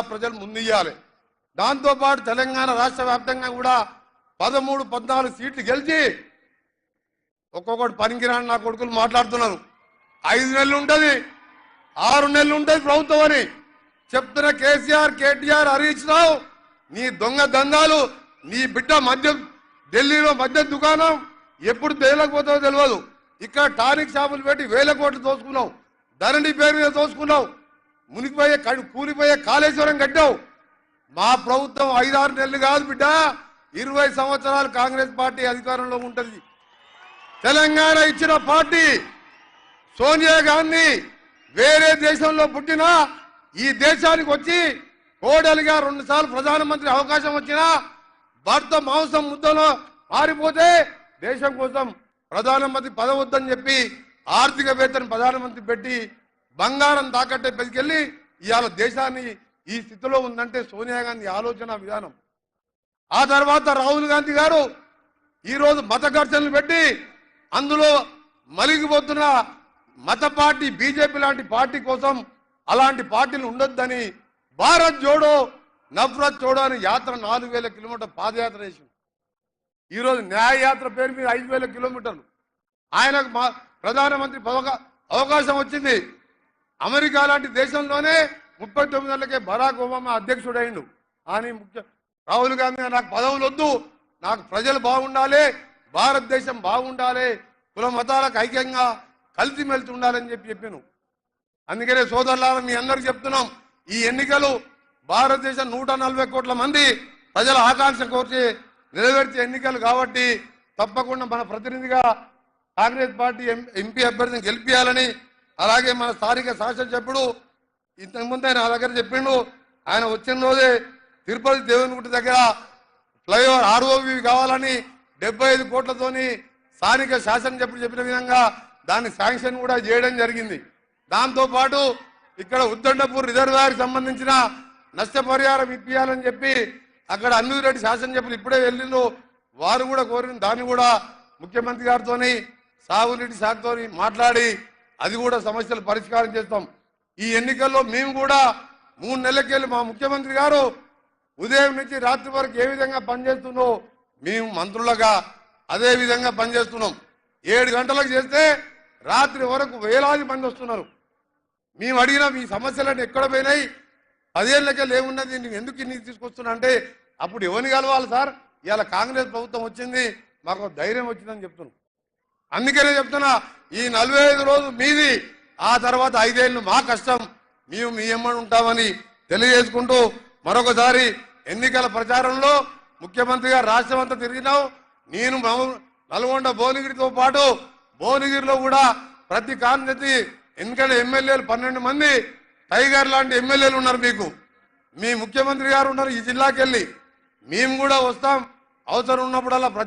ప్రజలు ముందుయ్యాలి. దాంతోపాటు తెలంగాణ రాష్ట్ర వ్యాప్తంగా కూడా పదమూడు పద్నాలుగు సీట్లు గెలిచి ఒక్కొక్కటి పనికిరాని నా కొడుకులు మాట్లాడుతున్నారు. ఐదు నెలలు ఉంటుంది ఆరు నెలలు ఉంటుంది ప్రభుత్వం అని చెప్తున్న కేసీఆర్ కేటీఆర్ హరీష్ రావు నీ దొంగ దందాలు నీ బిడ్డ మద్యం ఢిల్లీలో మద్యం దుకాణం ఎప్పుడు తేలకపోతావో తెలియదు ఇక్కడ టానిక్ షాపులు పెట్టి వేల కోట్లు దోసుకున్నావు ధరణి పేరు మీద దోసుకున్నావు మునిగిపోయే కడు- కూలిపోయే కాళేశ్వరం కట్టావు. మా ప్రభుత్వం ఐదారు నెలలు కాదు బిడ్డ ఇరవై సంవత్సరాలు కాంగ్రెస్ పార్టీ అధికారంలో ఉంటుంది. తెలంగాణ ఇచ్చిన పార్టీ సోనియా గాంధీ వేరే దేశంలో పుట్టినా ఈ దేశానికి వచ్చి కోడలిగా రెండు సార్లు ప్రధానమంత్రి అవకాశం వచ్చినా భర్త మాంసం ముద్దలో మారిపోతే దేశం కోసం ప్రధానమంత్రి పదవద్దని చెప్పి ఆర్థికవేత్తను ప్రధానమంత్రి పెట్టి బంగారం తాకట్టే పెట్టుకెళ్ళి ఇవాళ దేశాన్ని ఈ స్థితిలో ఉందంటే సోనియా గాంధీ ఆలోచన విధానం. ఆ తర్వాత రాహుల్ గాంధీ గారు ఈరోజు మత ఘర్షణలు పెట్టి అందులో మలిగిపోతున్న మత పార్టీ బీజేపీ లాంటి పార్టీ కోసం అలాంటి పార్టీలు ఉండొద్దని భారత్ జోడో నఫ్రత్ జోడో అని యాత్ర నాలుగు వేల కిలోమీటర్ పాదయాత్ర చేసింది. ఈరోజు న్యాయ యాత్ర పేరు మీద ఐదు వేల కిలోమీటర్లు. ఆయనకు మా ప్రధానమంత్రి అవకాశం వచ్చింది. అమెరికా లాంటి దేశంలోనే ముప్పై తొమ్మిది నెలలకే బరాక్ ఒబామా అధ్యక్షుడైండు. అని ముఖ్య రాహుల్ గాంధీ నాకు పదవులు వద్దు. నాకు ప్రజలు బాగుండాలి. భారతదేశం బాగుండాలి. కుల మతాలకు ఐక్యంగా కలిసిమెలిసి ఉండాలని చెప్పి చెప్పాను. అందుకనే సోదరులారా మీ అందరికి చెప్తున్నాం. ఈ ఎన్నికలు భారతదేశం నూట నలభై కోట్ల మంది ప్రజల ఆకాంక్ష కోర్చి నెరవేర్చే ఎన్నికలు కాబట్టి తప్పకుండా మన ప్రతినిధిగా కాంగ్రెస్ పార్టీ ఎం- ఎంపీ అభ్యర్థిని గెలిపించాలని అలాగే మన స్థానిక శాసనసభ్యుడు ఇంతకుముందే నా దగ్గర చెప్పిండు. ఆయన వచ్చిన రోజే తిరుపతి దేవునిగుట్ట దగ్గర ఫ్లైఓవర్ ఆర్ఓవి కావాలని డెబ్బై ఐదు కోట్లతోని స్థానిక శాసనసభ్యుడు చెప్పిన విధంగా దాన్ని శాంక్షన్ కూడా చేయడం జరిగింది. దాంతోపాటు ఇక్కడ ఉద్దండపూర్ రిజర్వాయర్ సంబంధించిన నష్టపరిహారం ఇప్పియాలని చెప్పి అక్కడ అన్నిరెడ్డి శాసనసభ్యులు ఇప్పుడే వెళ్ళిండు. వారు కూడా కోరిన దాన్ని కూడా ముఖ్యమంత్రి గారితోని సాగునీటి శాఖతో మాట్లాడి అది కూడా సమస్యలు పరిష్కారం చేస్తాం. ఈ ఎన్నికల్లో మేము కూడా మూడు నెలలకెళ్ళి మా ముఖ్యమంత్రి గారు ఉదయం నుంచి రాత్రి వరకు ఏ విధంగా పనిచేస్తుందో మేము మంత్రులుగా అదే విధంగా పనిచేస్తున్నాం. ఏడు గంటలకు చేస్తే రాత్రి వరకు వేలాది మంది వస్తున్నారు. మేము అడిగిన మీ సమస్యలన్నీ ఎక్కడ పోయినాయి? పదేళ్ళకెళ్ళి ఏమున్నది? నువ్వు ఎందుకు ఇన్ని తీసుకొస్తున్నా అంటే అప్పుడు ఎవరిని కలవాలి సార్? ఇవాళ కాంగ్రెస్ ప్రభుత్వం వచ్చింది. మాకు ధైర్యం వచ్చిందని చెప్తున్నాం. అందుకనే చెప్తున్నా ఈ నలభై ఐదు రోజులు మీది ఆ తర్వాత ఐదేళ్ళు మా కష్టం. మేము మీ ఎమ్మడి ఉంటామని తెలియజేసుకుంటూ మరొకసారి ఎన్నికల ప్రచారంలో ముఖ్యమంత్రిగా రాష్ట్రం అంతా తిరిగినావు. నేను నల్గొండ భువనగిరితో పాటు భువనగిరిలో కూడా ప్రతి కాంతి ఎందుకంటే ఎమ్మెల్యేలు పన్నెండు మంది టైగర్ లాంటి ఎమ్మెల్యేలు ఉన్నారు మీకు. మీ ముఖ్యమంత్రి గారు ఉన్నారు ఈ జిల్లాకెళ్ళి. మేము కూడా వస్తాం. అవసరం ఉన్నప్పుడల్లా ప్రచారం